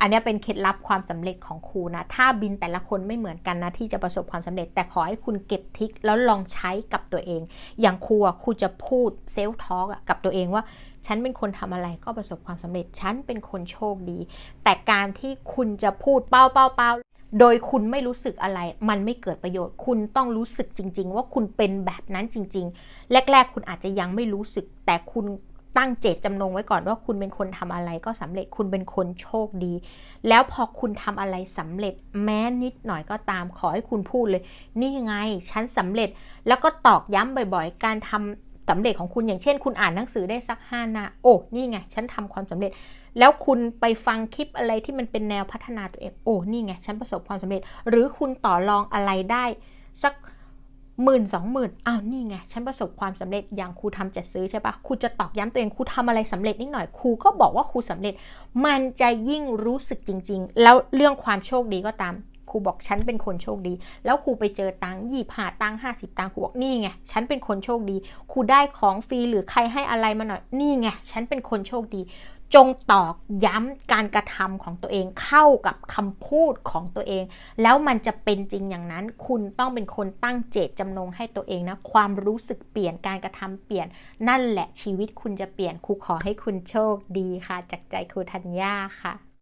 อันนี้เป็นเคล็ดลับความสำเร็จของครูนะ ถ้าบินแต่ละคนไม่เหมือนกันนะที่จะประสบความสำเร็จ แต่ขอให้คุณเก็บทิกแล้วลองใช้กับตัวเอง อย่างครูอะครูจะพูดเซลฟ์ทอล์กกับตัวเองว่า ฉันเป็นคนทำอะไรก็ประสบความสำเร็จ ฉันเป็นคนโชคดี แต่การที่คุณจะพูดเป้าเป้าเป้าโดยคุณไม่รู้สึกอะไร มันไม่เกิดประโยชน์ คุณต้องรู้สึกจริง ๆ ว่าคุณเป็นแบบนั้นจริง ๆ แรก ๆ คุณอาจจะยังไม่รู้สึก แต่คุณ ตั้งเจตจำนงไว้ก่อนว่าคุณเป็นคนทำอะไรก็สำเร็จคุณเป็นคนโชคดี แล้วพอคุณทำอะไรสำเร็จแม้นิดหน่อยก็ตามขอให้คุณพูดเลย นี่ไงฉันสำเร็จแล้วก็ตอกย้ำบ่อยๆ การทำสำเร็จของคุณอย่างเช่น คุณอ่านหนังสือได้สักห้าหน้าโอ้นี่ไงฉันทำความสำเร็จ แล้วคุณไปฟังคลิปอะไรที่มันเป็นแนวพัฒนาตัวเองโอ้นี่ไงฉันประสบความสำเร็จ หรือคุณต่อรองอะไรได้สัก หมื่นสองหมื่นอ้าวนี่ไงฉันประสบความสำเร็จอย่างครูทำจัดซื้อใช่ปะครูจะตอกย้ำตัวเองครูทำอะไรสำเร็จนิดหน่อยครูก็บอกว่าครูสำเร็จ มันจะยิ่งรู้สึกจริง ๆ แล้วเรื่องความโชคดีก็ตาม ครูบอกฉันเป็นคนโชคดี แล้วครูไปเจอตังค์ยี่ห้าตังค์ห้าสิบตังค์ครูบอกนี่ไงฉันเป็นคนโชคดี ครูได้ของฟรีหรือใครให้อะไรมาหน่อยนี่ไงฉันเป็นคนโชคดี จงตอกย้ำการกระทำของตัวเองเข้ากับคำพูดของตัวเอง แล้วมันจะเป็นจริงอย่างนั้น คุณต้องเป็นคนตั้งเจตจำนงให้ตัวเองนะความรู้สึกเปลี่ยนการกระทำเปลี่ยน นั่นแหละชีวิตคุณจะเปลี่ยนครูขอให้คุณโชคดีค่ะ จากใจครูธัญญาค่ะ